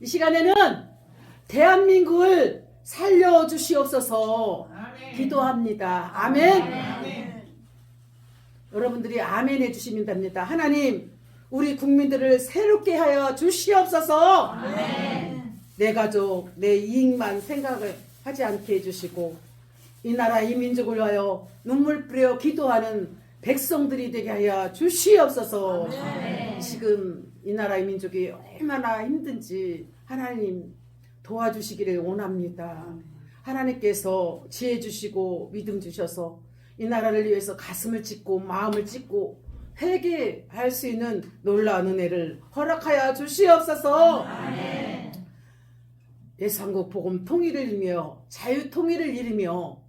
이 시간에는 대한민국을 살려주시옵소서 기도합니다. 아멘. 여러분들이 아멘 해주시면 됩니다. 하나님, 우리 국민들을 새롭게 하여 주시옵소서. 내 가족, 내 이익만 생각을 하지 않게 해주시고 이 나라 이 민족을 위하여 눈물 뿌려 기도하는 백성들이 되게 하여 주시옵소서. 지금 이 나라 이 민족이 얼마나 힘든지 하나님 도와주시기를 원합니다. 하나님께서 지혜 주시고 믿음 주셔서 이 나라를 위해서 가슴을 찢고 마음을 찢고 회개할 수 있는 놀라운 은혜를 허락하여 주시옵소서. 예상국 복음 통일을 이루며 자유 통일을 이루며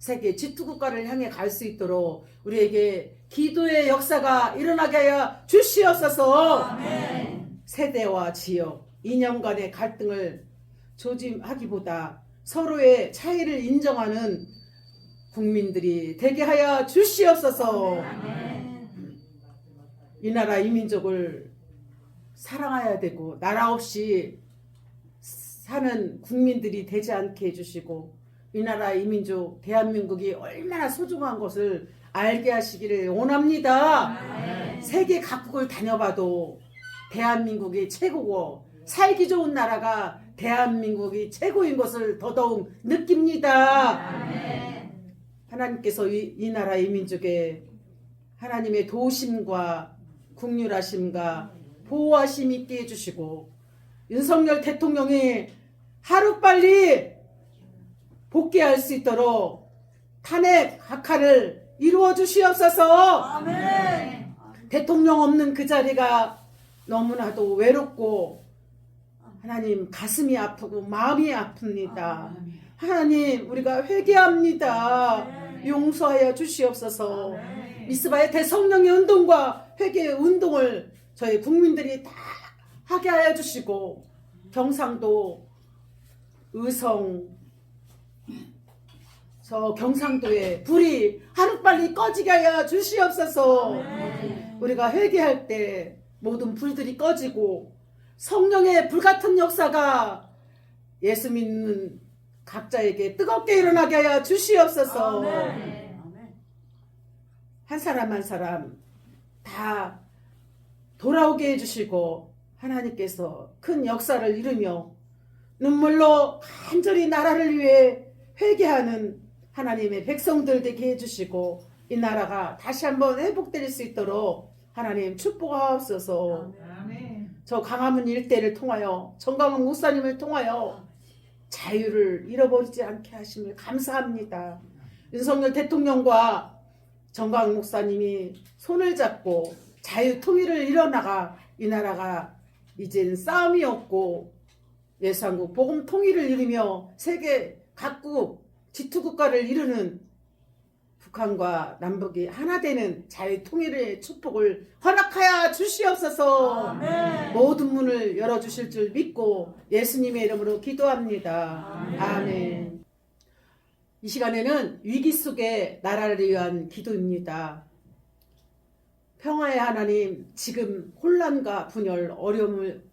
세계 G2 국가를 향해 갈 수 있도록 우리에게 기도의 역사가 일어나게 하여 주시옵소서. 세대와 지역, 이념 간의 갈등을 조짐하기보다 서로의 차이를 인정하는 국민들이 되게 하여 주시옵소서. 이 나라 이 민족을 사랑해야 되고 나라 없이 사는 국민들이 되지 않게 해주시고 이 나라 이 민족 대한민국이 얼마나 소중한 것을 알게 하시기를 원합니다. 세계 각국을 다녀봐도 대한민국이 최고고 살기 좋은 나라가 대한민국이 최고인 것을 더더욱 느낍니다. 하나님께서 이, 이 나라 이 민족에 하나님의 도우심과 국률하심과 보호하심 있게 해주시고 윤석열 대통령이 하루빨리 복귀할 수 있도록 탄핵 학화를 이루어 주시옵소서 대통령 없는 그 자리가 너무나도 외롭고 하나님 가슴이 아프고 마음이 아픕니다. 하나님 우리가 회개합니다. 용서하여 주시옵소서. 미스바의 대성령의 운동과 회개의 운동을 저희 국민들이 다 하게 하여 주시고 경상도 의성 저 경상도에 불이 하루빨리 꺼지게 하여 주시옵소서. 우리가 회개할 때 모든 불들이 꺼지고 성령의 불같은 역사가 예수 믿는 각자에게 뜨겁게 일어나게 하여 주시옵소서. 한 사람 한 사람 다 돌아오게 해주시고 하나님께서 큰 역사를 이루며 눈물로 간절히 나라를 위해 회개하는 하나님의 백성들 되게 해주시고 이 나라가 다시 한번 회복될 수 있도록 하나님 축복하옵소서 저 강화문 일대를 통하여 정강훈 목사님을 통하여 자유를 잃어버리지 않게 하심을 감사합니다. 윤석열 대통령과 정강 목사님이 손을 잡고 자유 통일을 이뤄나가 이 나라가 이제는 싸움이 없고 예수한국 복음 통일을 이루며 세계 각국 G2 국가를 이루는 북한과 남북이 하나 되는 자유 통일의 축복을 허락하여 주시옵소서. 모든 문을 열어 주실 줄 믿고 예수님의 이름으로 기도합니다. 아멘. 이 시간에는 위기 속의 나라를 위한 기도입니다. 평화의 하나님, 지금 혼란과 분열, 어려움을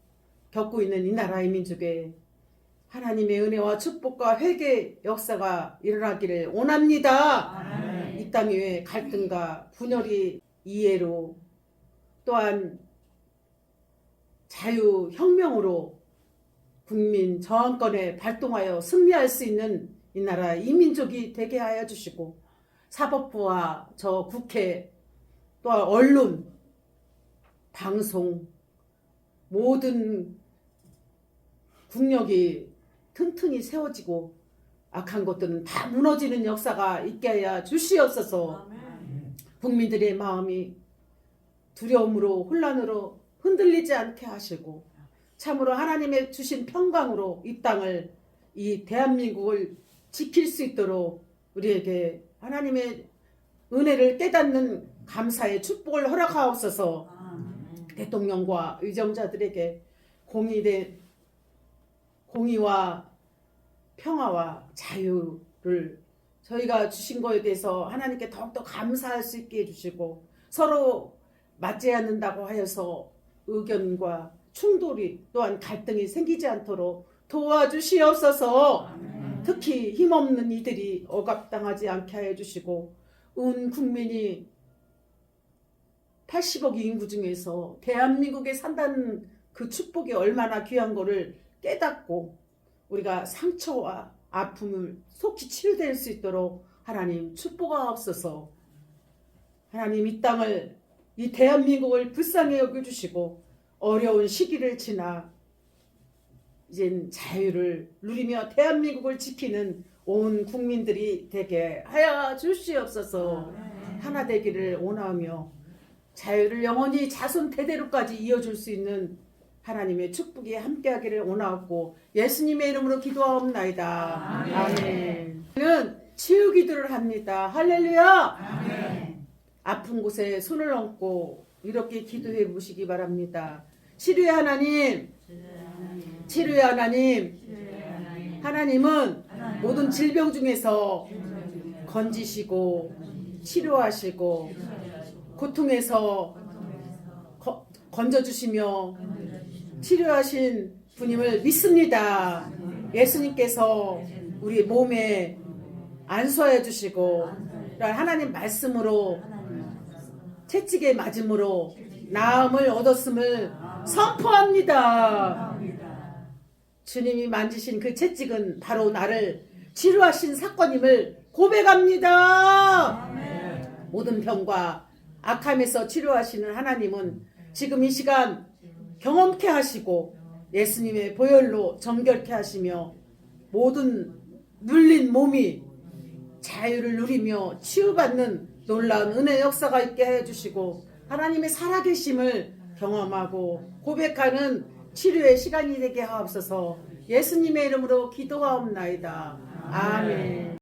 겪고 있는 이 나라의 민족에 하나님의 은혜와 축복과 회개 역사가 일어나기를 원합니다. 이땅 위에 갈등과 분열이 이해로 또한 자유 혁명으로 국민 저항권에 발동하여 승리할 수 있는 이 나라 이 민족이 되게 하여 주시고 사법부와 저 국회 또한 언론 방송 모든 국력이 튼튼히 세워지고 악한 것들은 다 무너지는 역사가 있게 하여 주시옵소서. 국민들의 마음이 두려움으로 혼란으로 흔들리지 않게 하시고 참으로 하나님의 주신 평강으로 이 땅을 이 대한민국을 지킬 수 있도록 우리에게 하나님의 은혜를 깨닫는 감사의 축복을 허락하옵소서. 대통령과 의정자들에게 공의된 공의와 평화와 자유를 저희가 주신 거에 대해서 하나님께 더욱더 감사할 수 있게 해주시고 서로 맞지 않는다고 하여서 의견과 충돌이 또한 갈등이 생기지 않도록 도와주시옵소서. 특히 힘없는 이들이 억압당하지 않게 하여 주시고 온 국민이 80억 인구 중에서 대한민국에 산다는 그 축복이 얼마나 귀한 거를 깨닫고 우리가 상처와 아픔을 속히 치유될 수 있도록 하나님 축복하옵소서. 하나님 이 땅을 이 대한민국을 불쌍히 여겨주시고 어려운 시기를 지나 이젠 자유를 누리며 대한민국을 지키는 온 국민들이 되게 하여 주시옵소서 하나 되기를 원하며 자유를 영원히 자손 대대로까지 이어줄 수 있는 하나님의 축복이 함께하기를 원하고 예수님의 이름으로 기도하옵나이다. 아멘. 는 치유 기도를 합니다. 할렐루야. 아픈 곳에 손을 얹고 이렇게 기도해 보시기 바랍니다. 치료의 하나님, 치료의 하나님, 하나님은 모든 질병 중에서 건지시고 치료하시고 고통에서 거- 건져주시며 치료하신 분임을 믿습니다. 예수님께서 우리 몸에 안수하여 주시고 하나님 말씀으로 채찍에 맞음으로 나음을 얻었음을 선포합니다. 주님이 만지신 그 채찍은 바로 나를 치료하신 사건임을 고백합니다. 모든 병과 악함에서 치료하시는 하나님은 지금 이 시간 경험케 하시고 예수님의 보혈로 정결케 하시며 모든 눌린 몸이 자유를 누리며 치유받는 놀라운 은혜 역사가 있게 해주시고 하나님의 살아계심을 경험하고 고백하는 치료의 시간이 되게 하옵소서 예수님의 이름으로 기도하옵나이다. 아멘.